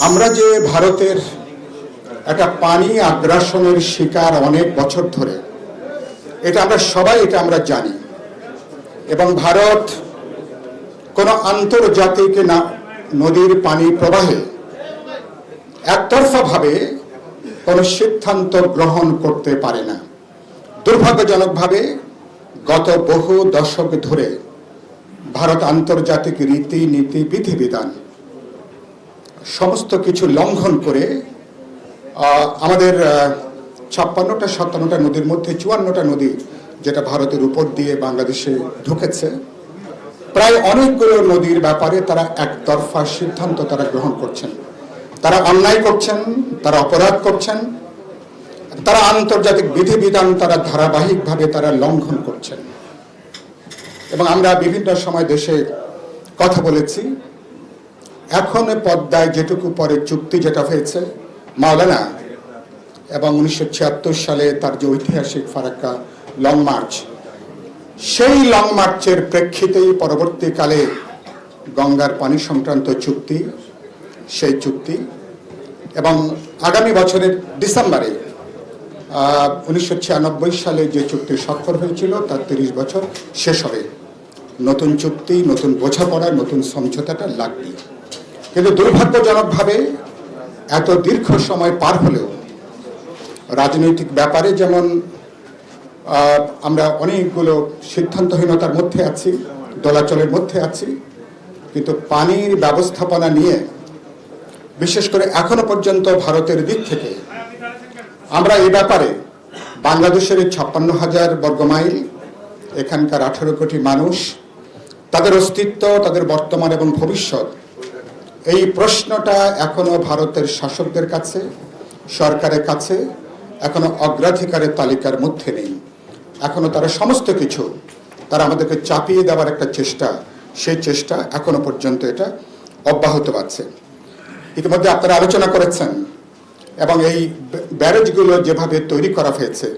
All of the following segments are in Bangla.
আমরা যে ভারতের একটা পানি আগ্রাসনের শিকার অনেক বছর ধরে, এটা আমরা সবাই এটা আমরা জানি। এবং ভারত কোনো আন্তর্জাতিক না নদীর পানি প্রবাহে একতরফাভাবে কোনো সিদ্ধান্ত গ্রহণ করতে পারে না। দুর্ভাগ্যজনকভাবে গত বহু দশক ধরে ভারত আন্তর্জাতিক রীতি নীতি বিধিবিধান সমস্ত কিছু লঙ্ঘন করে আমাদের ছাপ্পান্নটা, সাতান্নটা নদীর মধ্যে, চুয়ান্নটা নদী যেটা ভারতের উপর দিয়ে বাংলাদেশে ঢুকেছে, প্রায় অনেকগুলো নদীর ব্যাপারে তারা একতরফা সিদ্ধান্ত তারা গ্রহণ করছেন। তারা অন্যায় করছেন, তারা অপরাধ করছেন, তারা আন্তর্জাতিক বিধিবিধান তারা ধারাবাহিকভাবে তারা লঙ্ঘন করছেন। এবং আমরা বিভিন্ন সময় দেশে কথা বলেছি এখন পদ্মায় যেটুকু পরে চুক্তি যেটা হয়েছে, মাওলানা, এবং উনিশশো ছিয়াত্তর সালে তার যে ঐতিহাসিক ফারাক্কা লং মার্চ সেই লং মার্চের প্রেক্ষিতেই পরবর্তীকালে গঙ্গার পানি সংক্রান্ত চুক্তি, সেই চুক্তি, এবং আগামী বছরের ডিসেম্বরে উনিশশো ছিয়ানব্বই সালে যে চুক্তি স্বাক্ষর হয়েছিল, তার তিরিশ বছর শেষ হবে। নতুন চুক্তি, নতুন বোঝাপড়া, নতুন সমঝোতাটা লাগবে। কিন্তু দুর্ভাগ্যজনকভাবে এত দীর্ঘ সময় পার হলেও রাজনৈতিক ব্যাপারে যেমন আমরা অনেকগুলো সিদ্ধান্তহীনতার মধ্যে আছি, দলাচলের মধ্যে আছি, কিন্তু পানির ব্যবস্থাপনা নিয়ে, বিশেষ করে এখনও পর্যন্ত ভারতের দিক থেকে, আমরা এ ব্যাপারে বাংলাদেশের ছাপ্পান্ন হাজার বর্গমাইল এখানকার আঠারো কোটি মানুষ, তাদের অস্তিত্ব, তাদের বর্তমান এবং ভবিষ্যৎ এই প্রশ্নটা এখনও ভারতের শাসকদের কাছে, সরকারের কাছে, এখনও অগ্রাধিকারের তালিকার মধ্যে নেই। এখনও তারা সমস্ত কিছু, তারা আমাদেরকে চাপিয়ে দেওয়ার একটা চেষ্টা সেই চেষ্টা এখনও পর্যন্ত এটা অব্যাহত আছে। ইতিমধ্যে আপনারা আলোচনা করেছেন এবং এই ব্যারেজগুলো যেভাবে তৈরি করা হয়েছে,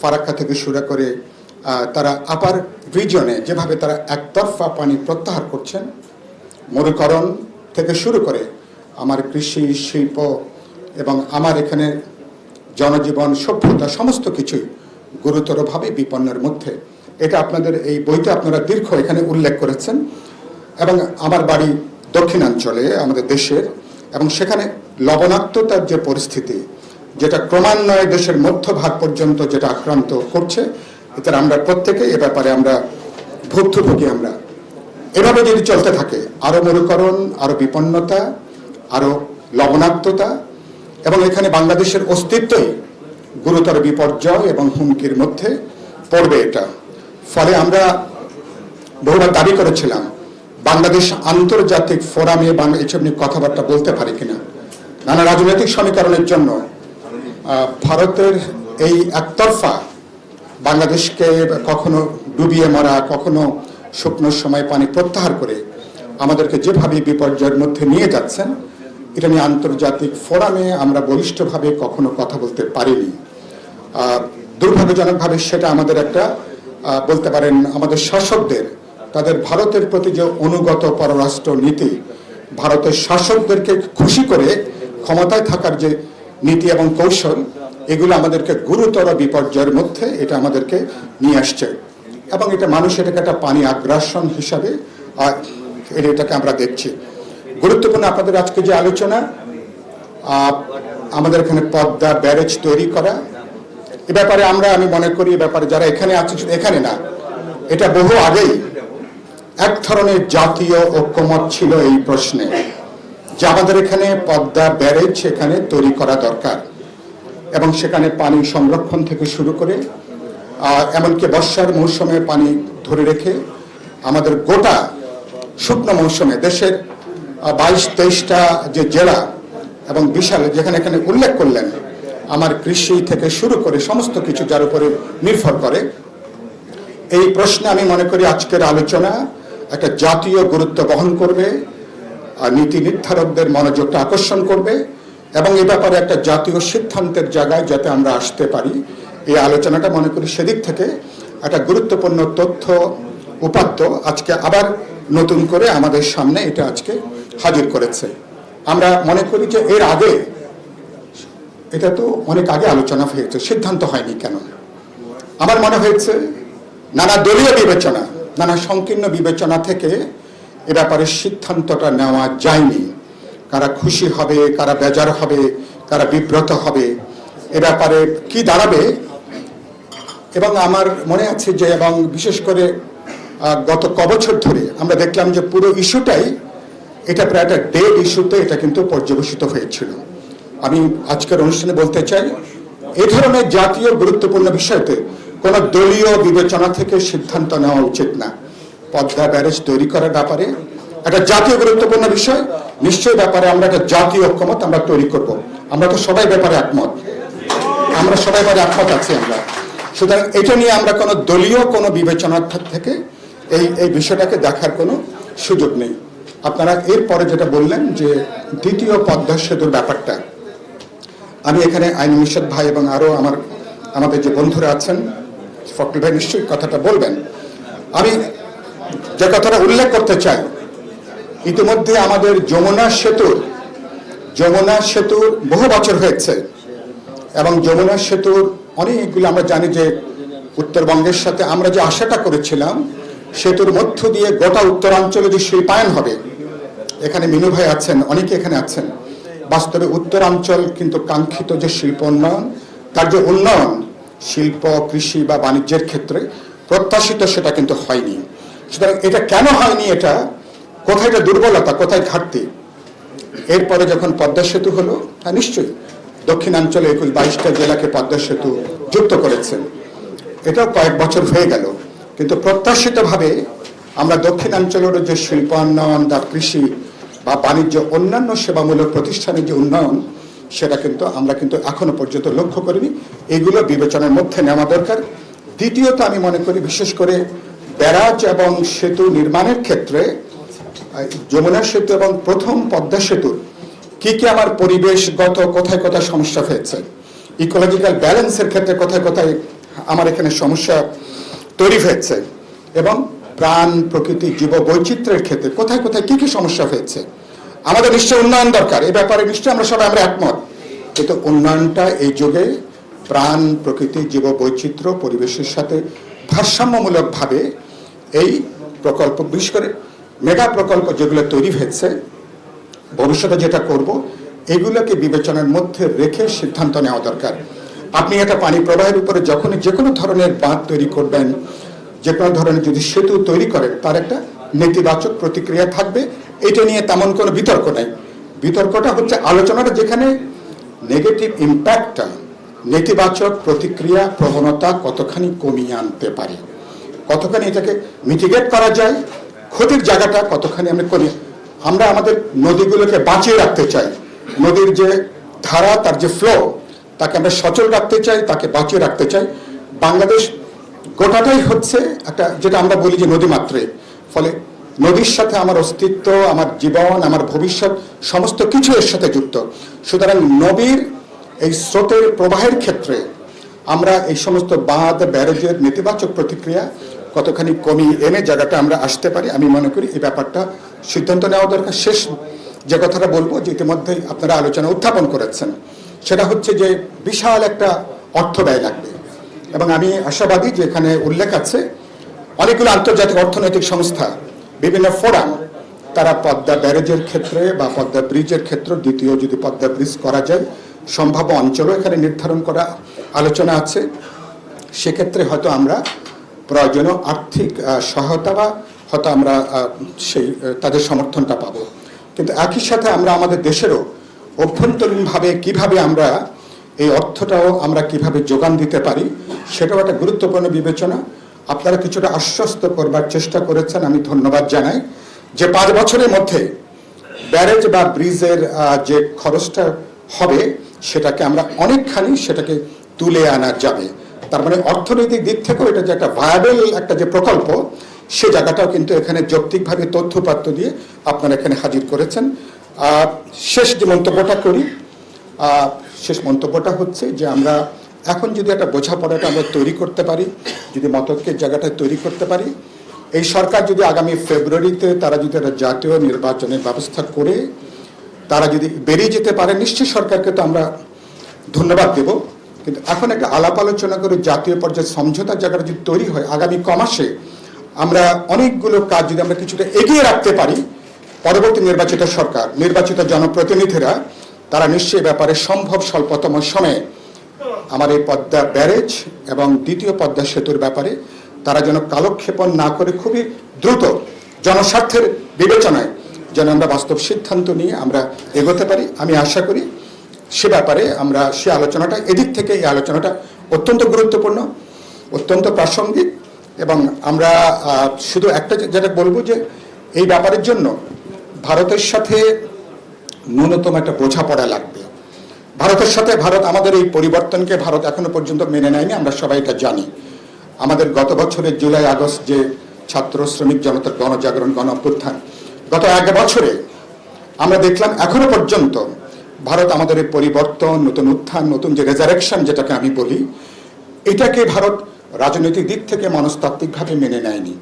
ফারাক্কা থেকে শুরু করে তারা আপার রিজনে যেভাবে তারা একতরফা পানি প্রত্যাহার করছেন মরুকরণ থেকে শুরু করে আমার কৃষি, শিল্প এবং আমার এখানে জনজীবন, সভ্যতা, সমস্ত কিছুই গুরুতরভাবে বিপন্নের মধ্যে। এটা আপনাদের এই বইতে আপনারা দীর্ঘ এখানে উল্লেখ করেছেন এবং আমার বাড়ি দক্ষিণাঞ্চলে, আমাদের দেশের এবং সেখানে লবণাক্ততার যে পরিস্থিতি, যেটা ক্রমান্বয়ে দেশের মধ্যভাগ পর্যন্ত যেটা আক্রান্ত করছে এতে আমরা প্রত্যেকে এ ব্যাপারে আমরা ভুক্তভোগী আমরা। এভাবে যদি চলতে থাকে, আরও মরুকরণ, আরও বিপন্নতা, আরও লবণাক্ততা, এবং এখানে বাংলাদেশের অস্তিত্বই গুরুতর বিপর্যয় এবং হুমকির মধ্যে পড়বে এটা। ফলে আমরা বহুবার দাবি করেছিলাম, বাংলাদেশ আন্তর্জাতিক ফোরামে এসব নিয়ে কথাবার্তা বলতে পারে কিনা। নানা রাজনৈতিক সমীকরণের জন্য ভারতের এই একতরফা বাংলাদেশকে কখনো ডুবিয়ে মারা, কখনো শুকনোর সময় পানি প্রত্যাহার করে আমাদেরকে যেভাবে বিপর্যয়ের মধ্যে নিয়ে যাচ্ছেন, এটা নিয়ে আন্তর্জাতিক ফোরামে আমরা বলিষ্ঠভাবে কখনো কথা বলতে পারিনি। দুর্ভাগ্যজনকভাবে সেটা আমাদের একটা বলতে পারেন আমাদের শাসকদের, তাদের ভারতের প্রতি যে অনুগত পররাষ্ট্র নীতি ভারতের শাসকদেরকে খুশি করে ক্ষমতায় থাকার যে নীতি এবং কৌশল, এগুলো আমাদেরকে গুরুতর বিপর্যয়ের মধ্যে এটা আমাদেরকে নিয়ে আসছে। এবং এটা মানুষ এটাকে একটা পানি আগ্রাসন হিসাবে এটাকে আমরা দেখছি। গুরুত্বপূর্ণ আপনাদের আজকে যে আলোচনা আমাদের এখানে পদ্মা ব্যারেজ তৈরি করা। এ ব্যাপারে আমরা, আমি মনে করি এ ব্যাপারে যারা এখানে আছে এখানে না, এটা বহু আগেই এক ধরনের জাতীয় ঐক্যমত ছিল এই প্রশ্নে যে আমাদের এখানে পদ্মা ব্যারেজ এখানে তৈরি করা দরকার এবং সেখানে পানি সংরক্ষণ থেকে শুরু করে এমনকি বর্ষার মৌসুমে পানি ধরে রেখে আমাদের গোটা শুকনো মৌসুমে দেশের বাইশ তেইশটা যে জেলা এবং বিশাল যেখানে এখানে উল্লেখ করলেন, আমার কৃষি থেকে শুরু করে সমস্ত কিছু যার উপরে নির্ভর করে। এই প্রশ্নে আমি মনে করি আজকের আলোচনা একটা জাতীয় গুরুত্ব বহন করবে নীতি নির্ধারকদের মনোযোগটা আকর্ষণ করবে এবং এ ব্যাপারে একটা জাতীয় সিদ্ধান্তের জায়গায় যাতে আমরা আসতে পারি। এই আলোচনাটা মনে করি সেদিক থেকে একটা গুরুত্বপূর্ণ তথ্য উপাত্ত আজকে আবার নতুন করে আমাদের সামনে এটা আজকে হাজির করেছে। আমরা মনে করি যে এর আগে এটা তো অনেক আগে আলোচনা হয়েছে, সিদ্ধান্ত হয়নি কেন? আমার মনে হয়েছে নানা দলীয় বিবেচনা, নানা সংকীর্ণ বিবেচনা থেকে এ ব্যাপারে সিদ্ধান্তটা নেওয়া যায়নি। কারা খুশি হবে, কারা বেজার হবে, কারা বিব্রত হবে, এ ব্যাপারে কি দাঁড়াবে এবং আমার মনে আছে যে, এবং বিশেষ করে গত কবছর ধরে আমরা দেখলাম যে পুরো ইস্যুটাই, এটা প্রায় একটা ডেড ইস্যুতে এটা কিন্তু পর্যবেসিত হয়েছিল। আমি আজকের অনুষ্ঠানে বলতে চাই, এ ধরনের জাতীয় গুরুত্বপূর্ণ বিষয়তে কোনো দলীয় বিবেচনা থেকে সিদ্ধান্ত নেওয়া উচিত না। পদ্মা ব্যারেজ তৈরি করার ব্যাপারে একটা জাতীয় গুরুত্বপূর্ণ বিষয়, নিশ্চয়ই ব্যাপারে আমরা একটা জাতীয় ঐক্যমত আমরা তৈরি করব। আমরা তো সবাই ব্যাপারে একমত। আমরা সবাই ব্যাপারে একমত আছি আমরা। সুতরাং এটা নিয়ে আমরা কোনো দলীয় কোনো বিবেচনার থেকে এই এই বিষয়টাকে দেখার কোনো সুযোগ নেই। আপনারা এরপরে যেটা বললেন যে দ্বিতীয় পদ্মা সেতুর ব্যাপারটা, আমি এখানে আইন মিশদ ভাই এবং আরও আমার, আমাদের যে বন্ধুরা আছেন ফকল ভাই নিশ্চয়ই কথাটা বলবেন। আমি যে কথাটা উল্লেখ করতে চাই, ইতিমধ্যে আমাদের যমুনা সেতুর যমুনা সেতুর বহু বছর হয়েছে এবং যমুনা সেতুর অনেকগুলো আমরা জানি যে উত্তরবঙ্গের সাথে আমরা যে আশাটা করেছিলাম, সেতুর মধ্য দিয়ে গোটা উত্তরাঞ্চলে যে শিল্পায়ন হবে, এখানে মিনু ভাই আছেন, অনেকে এখানে আছেন, বাস্তবে উত্তরাঞ্চল কিন্তু কাঙ্ক্ষিত যে শিল্প উন্নয়ন, তার যে উন্নয়ন, শিল্প, কৃষি বা বাণিজ্যের ক্ষেত্রে প্রত্যাশিত সেটা কিন্তু হয়নি। সুতরাং এটা কেন হয়নি এটা? কোথায় এটা দুর্বলতা, কোথায় ঘাটতি? এরপরে যখন পদ্মা সেতু হলো হ্যাঁ নিশ্চয়ই দক্ষিণাঞ্চলে একুশ বাইশটা জেলাকে পদ্মা সেতু যুক্ত করেছেন এটাও কয়েক বছর হয়ে গেল। কিন্তু প্রত্যাশিতভাবে আমরা দক্ষিণাঞ্চলের যে শিল্পায়ন বা কৃষি বা বাণিজ্য অন্যান্য সেবামূলক প্রতিষ্ঠানের যে উন্নয়ন, সেটা কিন্তু আমরা কিন্তু এখনও পর্যন্ত লক্ষ্য করিনি। এগুলো বিবেচনার মধ্যে নেওয়া দরকার। দ্বিতীয়ত আমি মনে করি, বিশেষ করে ব্যারাজ এবং সেতু নির্মাণের ক্ষেত্রে যমুনা সেতু এবং প্রথম পদ্মা সেতুর কি কি আমার পরিবেশগত কোথায় কোথায় সমস্যা হয়েছে? ইকোলজিক্যাল ব্যালেন্সের ক্ষেত্রে কোথায় কোথায় আমার এখানে সমস্যা তৈরি হয়েছে? এবং প্রাণ, প্রকৃতি, জীব বৈচিত্র্যের ক্ষেত্রে কোথায় কোথায় কি কি সমস্যা হয়েছে? আমাদের নিশ্চয় উন্নয়ন দরকার। এই ব্যাপারে নিশ্চয়ই আমরা সবাই আমরা একমত। কিন্তু উন্নয়নটা এই যুগে প্রাণ, প্রকৃতি, জীব বৈচিত্র্য, পরিবেশের সাথে ভারসাম্যমূলকভাবে এই প্রকল্প, বিশেষ করে মেগা প্রকল্প যেগুলো তৈরি হয়েছে ভবিষ্যতে যেটা করব, এগুলোকে বিবেচনার মধ্যে রেখে সিদ্ধান্ত নেওয়া দরকার। আপনি একটা পানি প্রবাহের উপরে যখনই যে কোনো ধরনের বাঁধ তৈরি করবেন, যে কোনো ধরনের যদি সেতু তৈরি করেন, তার একটা নেতিবাচক প্রতিক্রিয়া থাকবে। এটা নিয়ে তেমন কোনো বিতর্ক নাই। বিতর্কটা হচ্ছে আলোচনাটা যেখানে নেগেটিভ ইম্প্যাক্টটা নেতিবাচক প্রতিক্রিয়া প্রবণতা কতখানি কমিয়ে আনতে পারে, কতখানি এটাকে মিটিগেট করা যায়, ক্ষতির জায়গাটা কতখানি আমরা করি আমরা আমাদের নদীগুলোকে বাঁচিয়ে রাখতে চাই। নদীর যে ধারা, তার যে ফ্লো তাকে আমরা সচল রাখতে চাই, তাকে বাঁচিয়ে রাখতে চাই। বাংলাদেশ গোটাটাই হচ্ছে একটা, যেটা আমরা বলি যে নদী মাত্রে। ফলে নদীর সাথে আমার অস্তিত্ব, আমার জীবন, আমার ভবিষ্যৎ, সমস্ত কিছু এর সাথে যুক্ত। সুতরাং নদীর এই স্রোতের প্রবাহের ক্ষেত্রে আমরা এই সমস্ত বাঁধ, ব্যারেজের নেতিবাচক প্রতিক্রিয়া কতখানি কমিয়ে এনে জায়গাটা আমরা আসতে পারি, আমি মনে করি এই ব্যাপারটা সিদ্ধান্ত নেওয়া দরকার। শেষ যে কথাটা বলব যে ইতিমধ্যেই আপনারা আলোচনা উত্থাপন করেছেন, সেটা হচ্ছে যে বিশাল একটা অর্থ ব্যয় লাগবে। এবং আমি আশাবাদী যে এখানে উল্লেখ আছে, অনেকগুলো আন্তর্জাতিক অর্থনৈতিক সংস্থা, বিভিন্ন ফোরাম, তারা পদ্মা ব্যারেজের ক্ষেত্রে বা পদ্মা ব্রিজের ক্ষেত্রে, দ্বিতীয় যদি পদ্মা ব্রিজ করা যায়, সম্ভাব্য অঞ্চলও এখানে নির্ধারণ করা আলোচনা আছে। সেক্ষেত্রে হয়তো আমরা প্রয়োজনীয় আর্থিক সহায়তা বা হয়তো আমরা সেই তাদের সমর্থনটা পাবো। কিন্তু একই সাথে আমরা আমাদের দেশেরও অভ্যন্তরীণভাবে কীভাবে আমরা এই অর্থটাও আমরা কীভাবে যোগান দিতে পারি, সেটাও একটা গুরুত্বপূর্ণ বিবেচনা। আপনারা কিছুটা আশ্বস্ত করবার চেষ্টা করেছেন, আমি ধন্যবাদ জানাই। যে পাঁচ বছরের মধ্যে ব্যারেজ বা ব্রিজের যে খরচটা হবে, সেটাকে আমরা অনেকখানি সেটাকে তুলে আনা যাবে। তার মানে অর্থনৈতিক দিক থেকেও এটা যে একটা ভায়াবেল একটা যে প্রকল্প সে জায়গাটাও কিন্তু এখানে যৌক্তিকভাবে তথ্যপাত্র দিয়ে আপনারা এখানে হাজির করেছেন। আহ, শেষ যে মন্তব্যটা করি শেষ মন্তব্যটা হচ্ছে যে আমরা এখন যদি একটা বোঝাপড়াটা আমরা তৈরি করতে পারি যদি মতকের জায়গাটা তৈরি করতে পারি এই সরকার যদি আগামী ফেব্রুয়ারিতে তারা যদি একটা জাতীয় নির্বাচনের ব্যবস্থা করে তারা যদি বেরিয়ে যেতে পারে নিশ্চয়ই সরকারকে তো আমরা ধন্যবাদ দেব। কিন্তু এখন একটা আলাপ আলোচনা করে জাতীয় পর্যায়ে সমঝোতার জায়গাটা যদি তৈরি হয় আগামী কমাসে আমরা অনেকগুলো কাজ যদি আমরা কিছুটা এগিয়ে রাখতে পারি, পরবর্তী নির্বাচিত সরকার, নির্বাচিত জনপ্রতিনিধিরা, তারা নিশ্চয়ই ব্যাপারে সম্ভব স্বল্পতম সময়ে আমার এই পদ্মা ব্যারেজ এবং দ্বিতীয় পদ্মা সেতুর ব্যাপারে তারা যেন কালক্ষেপণ না করে খুবই দ্রুত জনস্বার্থের বিবেচনায় যেন আমরা বাস্তব সিদ্ধান্ত নিয়ে আমরা এগোতে পারি। আমি আশা করি সে ব্যাপারে আমরা সে আলোচনাটা, এদিক থেকে এই আলোচনাটা অত্যন্ত গুরুত্বপূর্ণ, অত্যন্ত প্রাসঙ্গিক। এবং আমরা শুধু একটা যেটা বলব যে এই ব্যাপারের জন্য ভারতের সাথে ন্যূনতম একটা বোঝাপড়া লাগবে। ভারতের সাথে ভারত আমাদের এই পরিবর্তনকে ভারত এখনও পর্যন্ত মেনে নেয়নি, আমরা সবাই এটা জানি। আমাদের গত বছরের জুলাই, আগস্ট যে ছাত্র শ্রমিক জনতার গণজাগরণ গণ অভ্যুত্থান গত এক বছরে আমরা দেখলাম এখনও পর্যন্ত ভারত আমাদের এই পরিবর্তন, নতুন উত্থান, নতুন যে রেজারেকশন যেটাকে আমি বলি, এটাকে ভারত রাজনৈতিক দিক থেকে মনস্তাত্ত্বিকভাবে মেনে নেয়নি।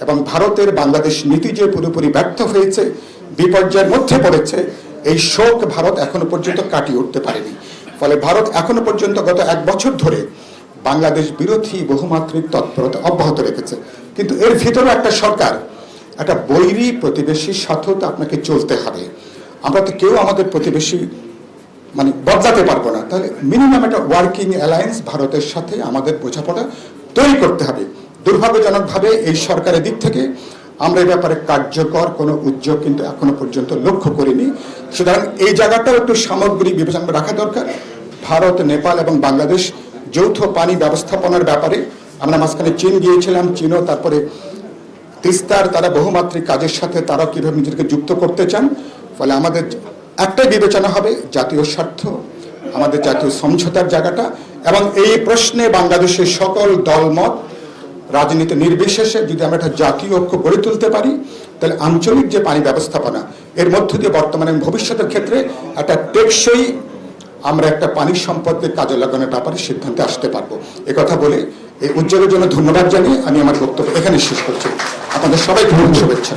এবং ভারতের বাংলাদেশ নীতি যে পুরোপুরি ব্যর্থ হয়েছে, বিপর্যয়ের মধ্যে পড়েছে, এই শোক ভারত এখনও পর্যন্ত কাটিয়ে উঠতে পারেনি। ফলে ভারত এখনও পর্যন্ত গত এক বছর ধরে বাংলাদেশ বিরোধী বহুমাত্রিক তৎপরতা অব্যাহত রেখেছে। কিন্তু এর ভিতরে একটা সরকার, একটা বৈরী প্রতিবেশীর সাথেও তো আপনাকে চলতে হবে। আমরা তো কেউ আমাদের প্রতিবেশী মানে বদলাতে পারব না। তাহলে মিনিমাম একটা ওয়ার্কিং অ্যালায়েন্স ভারতের সাথে আমাদের বোঝাপড়া তৈরি করতে হবে। দুর্ভাগ্যজনকভাবে এই সরকারের দিক থেকে আমরা এই ব্যাপারে কার্যকর কোনো উদ্যোগ কিন্তু এখনও পর্যন্ত লক্ষ্য করিনি। সুতরাং এই জায়গাটাও একটু সামগ্রিক বিবেচনা রাখা দরকার। ভারত, নেপাল এবং বাংলাদেশ যৌথ পানি ব্যবস্থাপনার ব্যাপারে আমরা মাঝখানে চীন গিয়েছিলাম, চীনও তারপরে তিস্তার তারা বহুমাত্রিক কাজের সাথে তারা কীভাবে নিজেদেরকে যুক্ত করতে চান, ফলে আমাদের একটাই বিবেচনা হবে, জাতীয় স্বার্থ, আমাদের জাতীয় সমঝোতার জায়গাটা এবং এই প্রশ্নে বাংলাদেশের সকল দলমত, রাজনীতি নির্বিশেষে যদি আমরা একটা জাতীয় ঐক্য গড়ে তুলতে পারি, তাহলে আঞ্চলিক যে পানি ব্যবস্থাপনা, এর মধ্য দিয়ে বর্তমানে ভবিষ্যতের ক্ষেত্রে একটা টেকসই আমরা একটা পানি সম্পদকে কাজে লাগানোর ব্যাপারে সিদ্ধান্তে আসতে পারব। কথা বলে এই উজ্জ্বলের জন্য ধন্যবাদ জানিয়ে আমি আমার বক্তব্য এখানে শেষ করছি। আপনাদের সবাইকে শুভেচ্ছা।